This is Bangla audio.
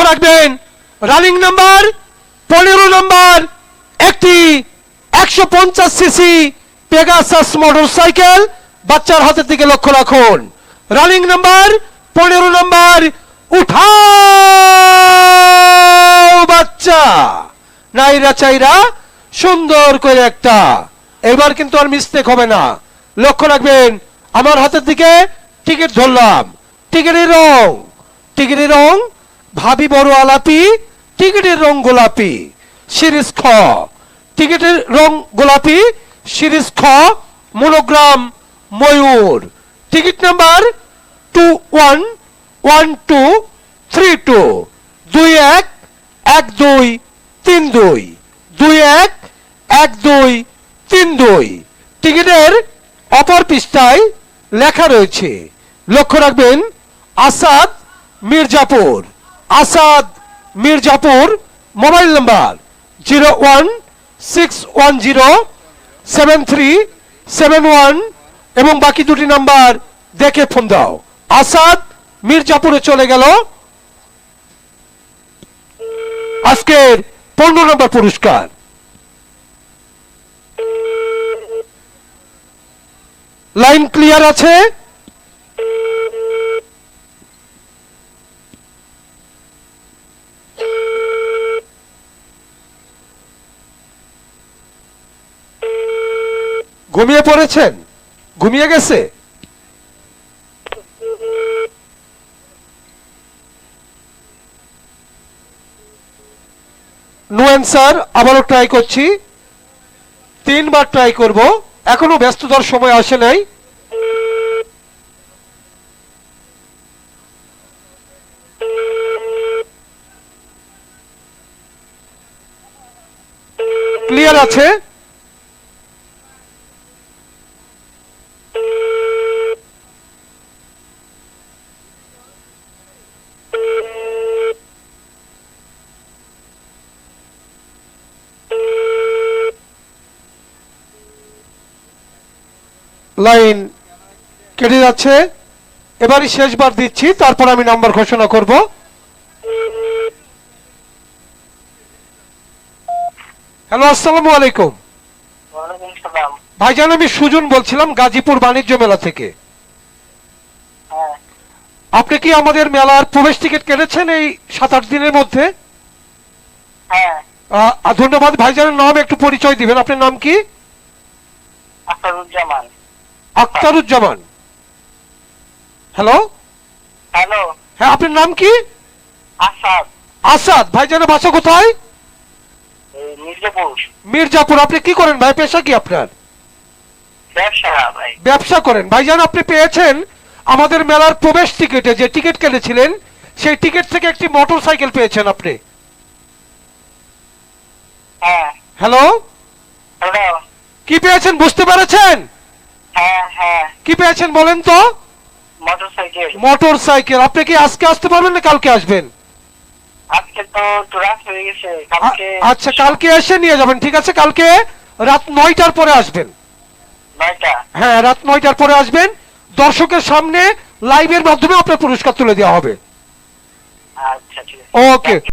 লক্ষ্য রাখবেন রানিং নাম্বার পনেরো নাম্বার একটি একশো পঞ্চাশ সিসি পেগাসাস মোটর সাইকেল বাচ্চার হাতের দিকে লক্ষ্য রাখুন। রানিং নাম্বার পনেরো নাম্বার উঠাও বাচ্চা। নাইরা চাইরা সুন্দর করে একটা। এবার কিন্তু আর মিস্টেক হবে না। লক্ষ্য রাখবেন, আমার হাতের দিকে টিকিট ধরলাম। টিকিটের রং টিকিটের রং ভাবি বড় আলাপি, টিকিটের রং গোলাপি, সিরিজ খ। টিকিটের রং গোলাপি, সিরিজ খ, মনোগ্রাম, ময়ূর। Ticket number two one one two three two দুই এক এক দুই, তিন দুই। দুই এক এক দুই, তিন দুই। টিকিটের অপর পৃষ্ঠায় লেখা রয়েছে। লক্ষ্য রাখবেন, Asad Mirzapur. Asad Mirzapur, mobile number zero one six one zero seven three seven one এবং বাকি দুটি নাম্বার দেখে ফোন দাও। আসাদ মির্জাপুরে চলে গেল। আজকের পনেরো নম্বর পুরস্কার। লাইন ক্লিয়ার আছে? ঘুমিয়ে পড়েছেন? ঘুমিয়ে গেছে? নো অ্যান্সার, আবারও ট্রাই করছি। তিনবার ট্রাই করব। এখনও ব্যস্ততার সময় আসে নাই। ক্লিয়ার আছে? লাইন কেটে যাচ্ছে। এবারই শেষবার দিচ্ছি তারপর আমি নাম্বার ঘোষণা করব। হ্যালো আসসালামু আলাইকুম। ভাইজান আমি সুজন বলছিলাম গাজীপুর বাণিজ্য মেলা থেকে। হ্যাঁ। আপনি কি আমাদের মেলার প্রবেশ টিকিট কেটেছেন এই সাত আট দিনের মধ্যে? হ্যাঁ। ধন্যবাদ। ভাইজানের নাম একটু পরিচয় দিবেন। আপনার নাম কি? আখতারুজ্জামান আক্তারুজ্জামান হ্যালো হ্যালো হ্যাঁ আপনার নাম কি? আসাদ। আসাদ ভাইজানের বাসা কোথায়? মির্জাপুর। মির্জাপুর আপনি কি করেন ভাই? পেশা কি আপনার? ব্যবসা ভাই। ব্যবসা করেন। ভাইজান আপনি পেয়েছেন আমাদের মেলার প্রবেশ টিকিটে যে টিকিট কেটেছিলেন সেই টিকিট থেকে একটি মোটর সাইকেল পেয়েছেন আপনি। হ্যাঁ। হ্যালো হ্যালো কি পেয়েছেন বুঝতে পেরেছেন? কি পেয়েছেন বলেন তো? মোটর সাইকেল আপনি কি আজকে আসতে পারবেন না কালকে আসবেন? হয়ে আচ্ছা কালকে এসে নিয়ে যাবেন ঠিক আছে? কালকে রাত নয়টার পরে আসবেন। হ্যাঁ রাত নয়টার পরে আসবেন। দর্শকের সামনে লাইভের মাধ্যমে আপনার পুরস্কার তুলে দেওয়া হবে। আচ্ছা ওকে